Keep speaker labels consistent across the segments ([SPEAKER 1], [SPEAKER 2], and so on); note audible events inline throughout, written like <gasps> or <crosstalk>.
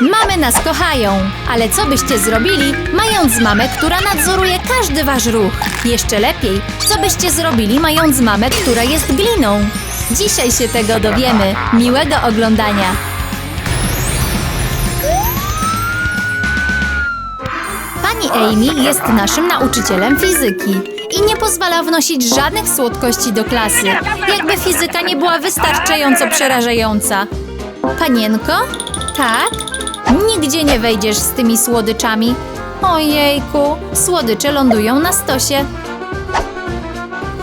[SPEAKER 1] Mamy nas kochają, ale co byście zrobili, mając mamę, która nadzoruje każdy wasz ruch? Jeszcze lepiej, co byście zrobili, mając mamę, która jest gliną? Dzisiaj się tego dowiemy. Miłego oglądania. Pani Amy jest naszym nauczycielem fizyki i nie pozwala wnosić żadnych słodkości do klasy, jakby fizyka nie była wystarczająco przerażająca. Panienko? Tak? Nigdzie nie wejdziesz z tymi słodyczami. Ojejku, słodycze lądują na stosie.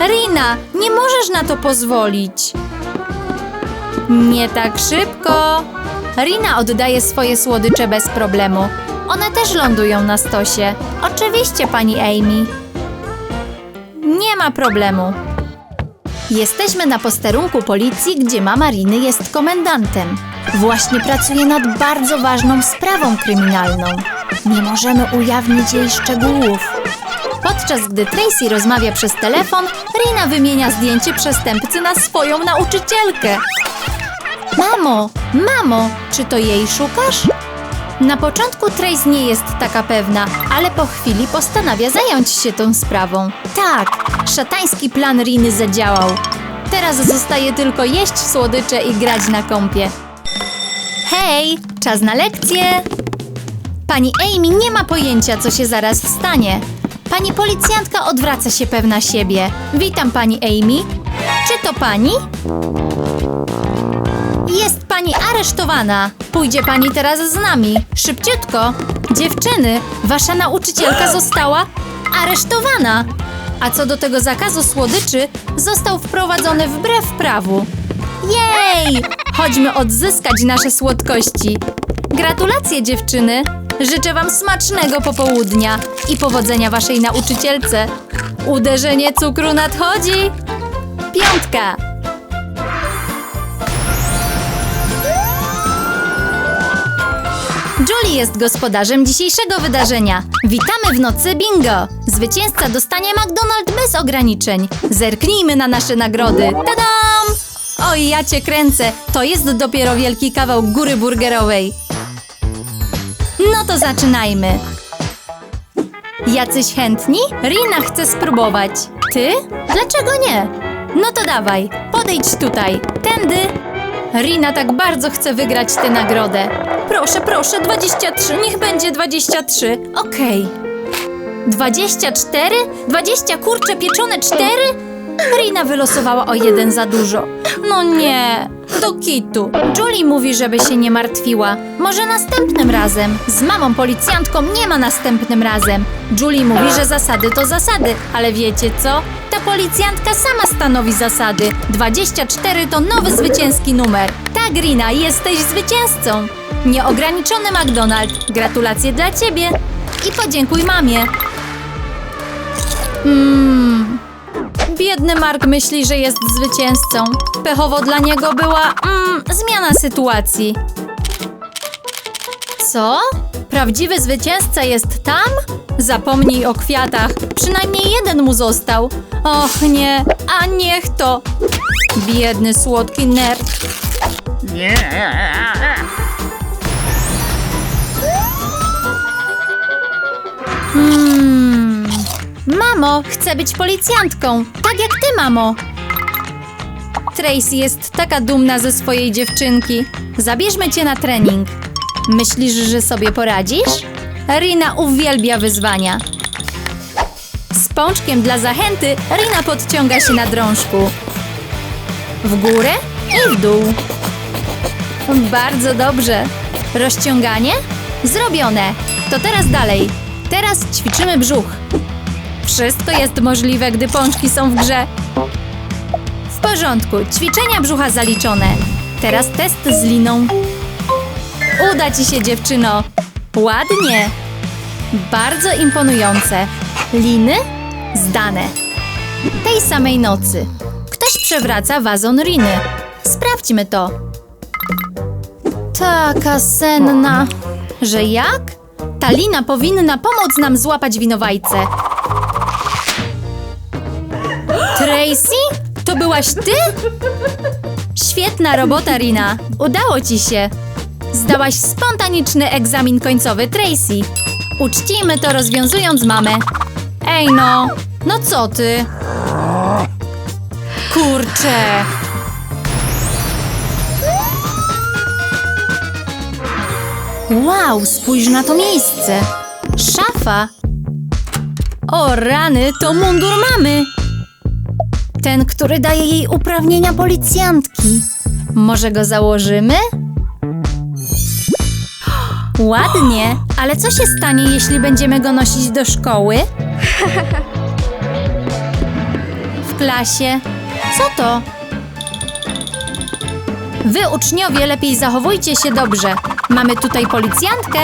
[SPEAKER 1] Rina, nie możesz na to pozwolić. Nie tak szybko. Rina oddaje swoje słodycze bez problemu. One też lądują na stosie. Oczywiście, pani Amy. Nie ma problemu. Jesteśmy na posterunku policji, gdzie mama Riny jest komendantem. Właśnie pracuje nad bardzo ważną sprawą kryminalną. Nie możemy ujawnić jej szczegółów. Podczas gdy Tracy rozmawia przez telefon, Rina wymienia zdjęcie przestępcy na swoją nauczycielkę. Mamo, mamo, czy to jej szukasz? Na początku Trace nie jest taka pewna, ale po chwili postanawia zająć się tą sprawą. Tak, szatański plan Riny zadziałał. Teraz zostaje tylko jeść słodycze i grać na kąpie. Hej, czas na lekcję! Pani Amy nie ma pojęcia, co się zaraz stanie. Pani policjantka odwraca się pewna siebie. Witam pani Amy. Czy to pani? Jest pani aresztowana. Pójdzie pani teraz z nami. Szybciutko. Dziewczyny, wasza nauczycielka <gasps> została aresztowana. A co do tego zakazu słodyczy, został wprowadzony wbrew prawu. Jej! Chodźmy odzyskać nasze słodkości. Gratulacje, dziewczyny! Życzę wam smacznego popołudnia i powodzenia waszej nauczycielce. Uderzenie cukru nadchodzi. Piątka. Julie jest gospodarzem dzisiejszego wydarzenia. Witamy w nocy bingo! Zwycięzca dostanie McDonald's bez ograniczeń. Zerknijmy na nasze nagrody. Tadam! Oj, ja cię kręcę. To jest dopiero wielki kawał góry burgerowej. No to zaczynajmy. Jacyś chętni? Rina chce spróbować. Ty? Dlaczego nie? No to dawaj, podejdź tutaj. Tędy. Rina tak bardzo chce wygrać tę nagrodę. Proszę, proszę, 23, niech będzie 23. Okej. 24? 20 kurcze pieczone 4? Rina wylosowała o jeden za dużo. No nie, do kitu. Julie mówi, żeby się nie martwiła. Może następnym razem. Z mamą policjantką nie ma następnym razem. Julie mówi, że zasady to zasady, ale wiecie co? Ta policjantka sama stanowi zasady. 24 to nowy zwycięski numer. Tak, Rina, jesteś zwycięzcą. Nieograniczony McDonald's. Gratulacje dla ciebie. I podziękuj mamie. Mmm. Biedny Mark myśli, że jest zwycięzcą. Pechowo dla niego była mm, zmiana sytuacji. Co? Prawdziwy zwycięzca jest tam? Zapomnij o kwiatach. Przynajmniej jeden mu został. Och nie, a niech to. Biedny słodki nerd. Hmm. Mamo, chcę być policjantką. Tak jak ty, mamo. Tracy jest taka dumna ze swojej dziewczynki. Zabierzmy cię na trening. Myślisz, że sobie poradzisz? Rina uwielbia wyzwania. Z pączkiem dla zachęty Rina podciąga się na drążku. W górę i w dół. Bardzo dobrze. Rozciąganie? Zrobione. To teraz dalej. Teraz ćwiczymy brzuch. Wszystko jest możliwe, gdy pączki są w grze. W porządku, ćwiczenia brzucha zaliczone. Teraz test z liną. Uda ci się, dziewczyno. Ładnie. Bardzo imponujące. Liny? Zdane. Tej samej nocy. Ktoś przewraca wazon Riny. Sprawdźmy to. Taka senna. Że jak? Ta lina powinna pomóc nam złapać winowajcę. Tracy? To byłaś ty? Świetna robota, Rina. Udało ci się. Zdałaś spontaniczny egzamin końcowy Tracy. Uczcijmy to rozwiązując mamę. Ej no, no co ty? Kurczę. Wow, spójrz na to miejsce. Szafa. O rany, to mundur mamy. Ten, który daje jej uprawnienia policjantki. Może go założymy? Ładnie, ale co się stanie, jeśli będziemy go nosić do szkoły? W klasie. Co to? Wy, uczniowie, lepiej zachowujcie się dobrze. Mamy tutaj policjantkę.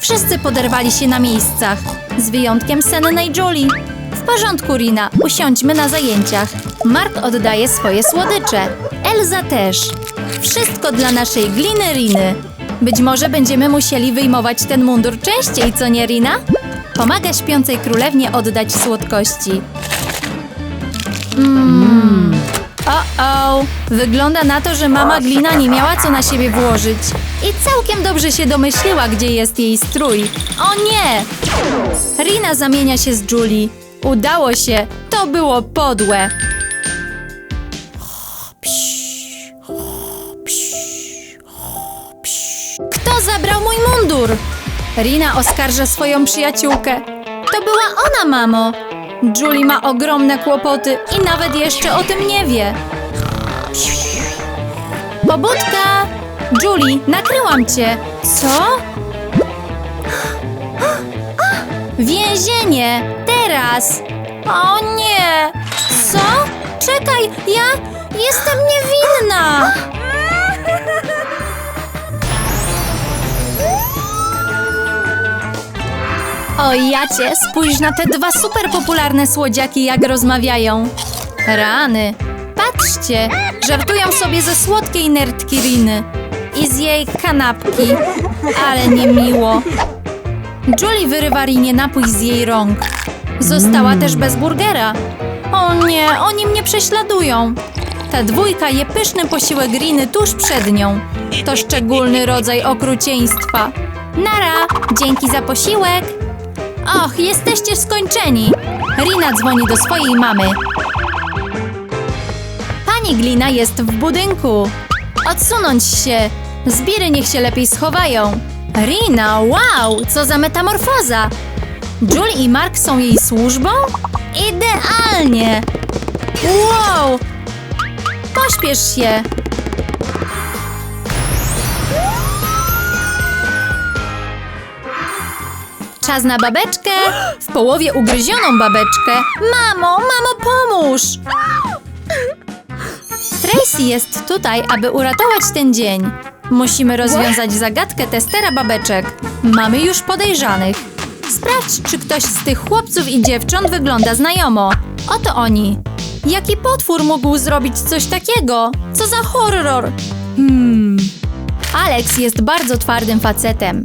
[SPEAKER 1] Wszyscy poderwali się na miejscach, z wyjątkiem sennej Julie. W porządku, Rina, usiądźmy na zajęciach. Mark oddaje swoje słodycze. Elza też. Wszystko dla naszej gliny Riny. Być może będziemy musieli wyjmować ten mundur częściej, co nie, Rina? Pomaga śpiącej królewnie oddać słodkości. O-o! Wygląda na to, że mama Glina nie miała co na siebie włożyć. I całkiem dobrze się domyśliła, gdzie jest jej strój. O nie! Rina zamienia się z Julie. Udało się! To było podłe! Kto zabrał mój mundur? Rina oskarża swoją przyjaciółkę. To była ona, mamo. Julie ma ogromne kłopoty i nawet jeszcze o tym nie wie. Pobudka! Julie, nakryłam cię. Co? Więzienie! Teraz! O nie! Co? Czekaj, ja jestem niewinna! O jacie, spójrz na te dwa super popularne słodziaki, jak rozmawiają. Rany. Patrzcie, żartują sobie ze słodkiej nerdki Riny i z jej kanapki. Ale niemiło. Julie wyrywa Rinie napój z jej rąk. Została też bez burgera. O nie, oni mnie prześladują. Ta dwójka je pyszny posiłek Riny tuż przed nią. To szczególny rodzaj okrucieństwa. Nara, dzięki za posiłek. Och, jesteście skończeni! Rina dzwoni do swojej mamy. Pani Glina jest w budynku. Odsunąć się. Zbiry niech się lepiej schowają. Rina, wow, co za metamorfoza! Julie i Mark są jej służbą? Idealnie! Wow! Pośpiesz się! Czas na babeczkę! W połowie ugryzioną babeczkę. Mamo, mamo, pomóż! Tracy jest tutaj, aby uratować ten dzień. Musimy rozwiązać zagadkę testera babeczek. Mamy już podejrzanych. Sprawdź, czy ktoś z tych chłopców i dziewcząt wygląda znajomo. Oto oni. Jaki potwór mógł zrobić coś takiego? Co za horror! Hmm. Alex jest bardzo twardym facetem.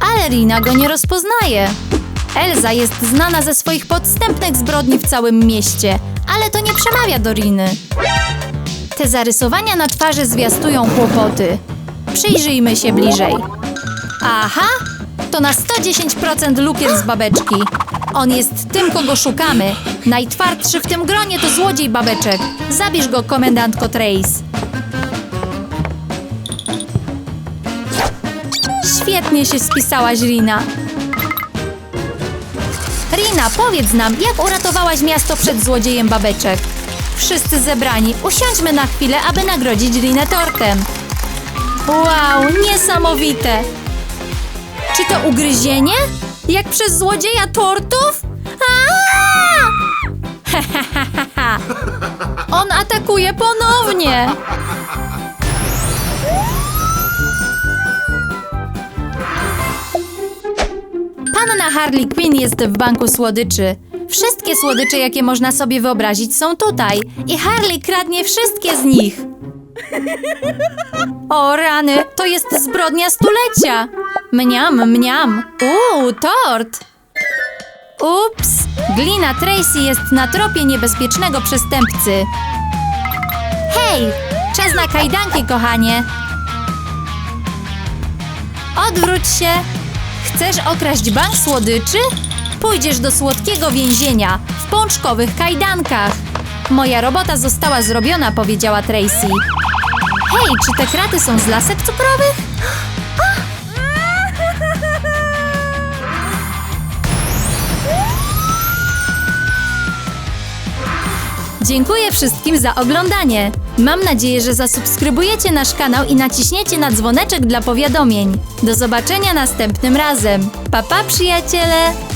[SPEAKER 1] Ale Rina go nie rozpoznaje. Elza jest znana ze swoich podstępnych zbrodni w całym mieście, ale to nie przemawia do Riny. Te zarysowania na twarzy zwiastują kłopoty. Przyjrzyjmy się bliżej. Aha! To na 110% lukier z babeczki. On jest tym, kogo szukamy. Najtwardszy w tym gronie to złodziej babeczek. Zabierz go, komendantko Trace. Świetnie się spisałaś, Rina. Rina, powiedz nam, jak uratowałaś miasto przed złodziejem babeczek? Wszyscy zebrani, usiądźmy na chwilę, aby nagrodzić Rinę tortem. Wow, niesamowite! Czy to ugryzienie? Jak przez złodzieja tortów? Aaaa! <laughs> On atakuje ponownie! Panna Harley Quinn jest w banku słodyczy. Wszystkie słodycze, jakie można sobie wyobrazić, są tutaj. I Harley kradnie wszystkie z nich. O rany, to jest zbrodnia stulecia. Mniam, mniam. Uuu, tort. Ups, glina Tracy jest na tropie niebezpiecznego przestępcy. Hej, czas na kajdanki, kochanie. Odwróć się. Chcesz okraść bank słodyczy? Pójdziesz do słodkiego więzienia w pączkowych kajdankach. Moja robota została zrobiona, powiedziała Tracy. Hej, czy te kraty są z lasek cukrowych? Dziękuję wszystkim za oglądanie. Mam nadzieję, że zasubskrybujecie nasz kanał i naciśniecie na dzwoneczek dla powiadomień. Do zobaczenia następnym razem. Pa pa przyjaciele!